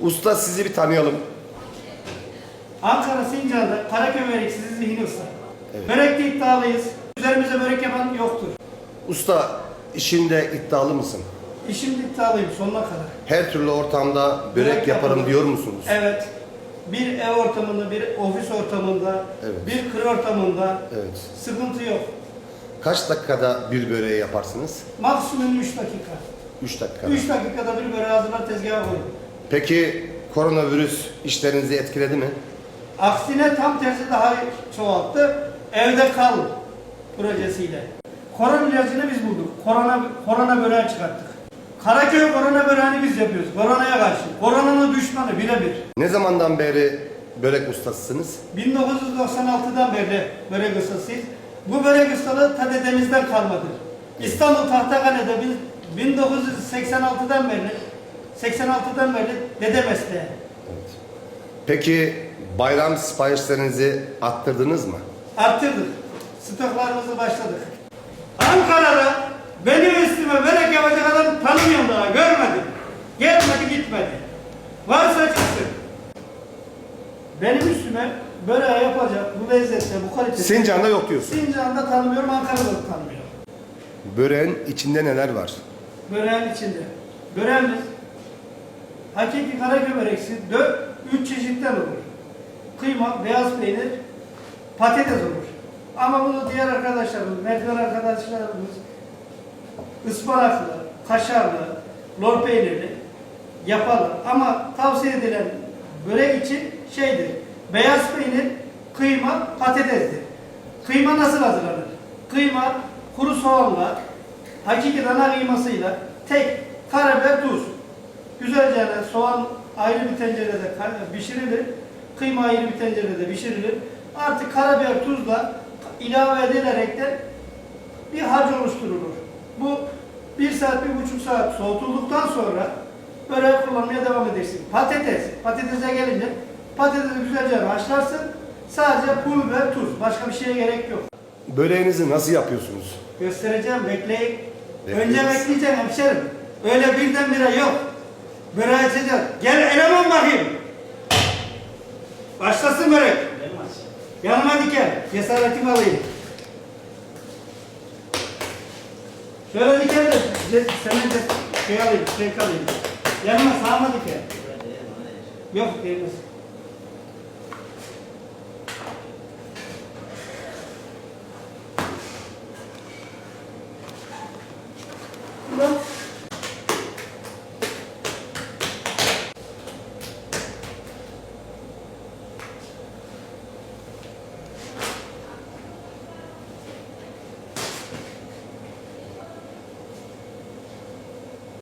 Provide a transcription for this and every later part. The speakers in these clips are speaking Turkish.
Usta sizi bir tanıyalım. Ankara Sincan'da Karaköy böreksiz zihni usta. Evet. Börekte iddialıyız. Üzerimize börek yapan yoktur. Usta işinde iddialı mısın? İşimde iddialıyım sonuna kadar. Her türlü ortamda börek, Börek yaparım diyor musunuz? Evet. Bir ev ortamında, bir ofis ortamında, Evet. bir kır ortamında Evet. sıkıntı yok. Kaç dakikada bir böreği yaparsınız? Maksimum 3 dakika. 3 dakikada. 3 dakikada bir böreği hazırlar tezgaha koyun. Peki koronavirüs işlerinizi etkiledi mi? Aksine tam tersi daha çoğalttı. Evde kal projesiyle. Korona ilacını biz bulduk. Korona, korona böreği çıkarttık. Karaköy korona böreğini biz yapıyoruz. Koronaya karşı. Koronanın düşmanı birebir. Ne zamandan beri börek ustasısınız? 1996'dan beri börek ustasıyız. Bu börek ustalığı ta dedemizden kalmadır. İstanbul Tahtakale'de biz 1986'dan beri 86'dan beri dede mesleği. Peki bayram siparişlerinizi arttırdınız mı? Arttırdık. Stoklarımızı başladık. Ankara'da benim üstüme börek yapacak adam tanımıyorum daha. Görmedim. Gelmedi gitmedi. Varsa çıksın. Benim üstüme böreği yapacak bu lezzette, bu kalitede. Sincan'da yok diyorsun. Sincan'da tanımıyorum, Ankara'da da tanımıyorum. Böreğin içinde neler var? Böreğin içinde. Böreğimiz hakiki karaköy böreksi dört, üç çeşitten olur. Kıyma, beyaz peynir, patates olur. Ama bunu diğer arkadaşlarımız, merdiven arkadaşlarımız ıspanaklı, kaşarlı, lor peynirli yaparlar. Ama tavsiye edilen börek için şeydir, beyaz peynir, kıyma, patatesdir. Kıyma nasıl hazırlanır? Kıyma kuru soğanla, hakiki dana kıymasıyla tek karabiber tuz. Güzelce soğan ayrı bir tencerede pişirilir. Kıyma ayrı bir tencerede pişirilir. Artık karabiber tuzla ilave edilerek de bir harç oluşturulur. Bu bir saat, bir buçuk saat soğutulduktan sonra böreği kullanmaya devam edersin. Patates, patatese gelince patatesi güzelce haşlarsın. Sadece pul biber, tuz. Başka bir şeye gerek yok. Böreğinizi nasıl yapıyorsunuz? Göstereceğim, bekleyin. Önce bekleyeceğim hemşerim. Öyle birdenbire yok. Böreği açacağız. Gel eleman bakayım. Başlasın börek. Yanıma diken. Cesaretimi alayım. Şöyle diken de senin de şey alayım, şey alayım. Yanıma sağıma diken. Yok değmez.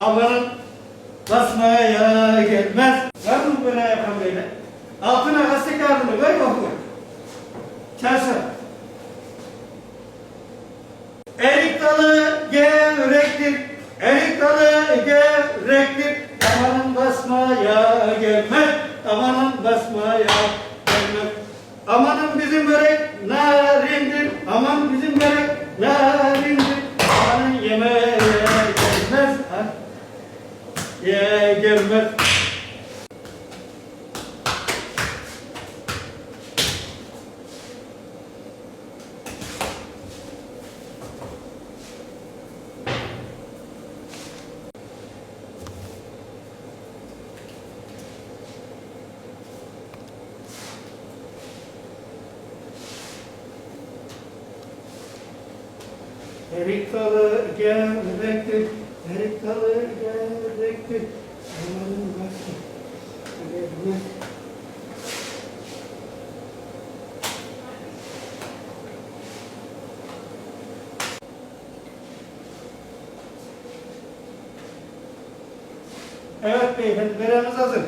Allah'ın basmaya gelmez. Var mı böyle yapan böyle? Altına gazete kağıdını ver oku. Çarşı. Erik dalı gevrektir, erik dalı gevrektir. Amanın basmaya gelmez, amanın basmaya gelmez. Amanın bizim börek narindir, aman bizim börek narindir. Amanın yemeğe gelmez, ha? Ye gelmez. Erik dalı gevrektir, erik dalı gevrektir. Amanın bası, gelmez. Evet beyefendi, böreğimiz hazır.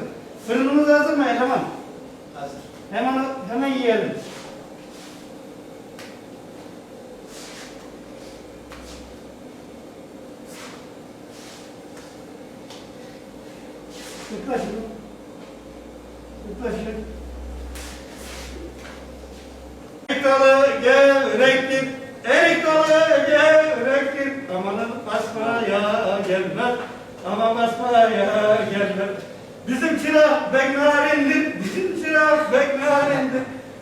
Fırınımız hazır mı eleman? Hazır. Hemen hemen yiyelim. Tutma şunu. Tutma şunu. Elektralı gel renkli, elektralı gel renkli. Amanın basmaya gelmez, aman basmaya gelmez. Bizim çırak beknarindir, bizim çırak beknarindir.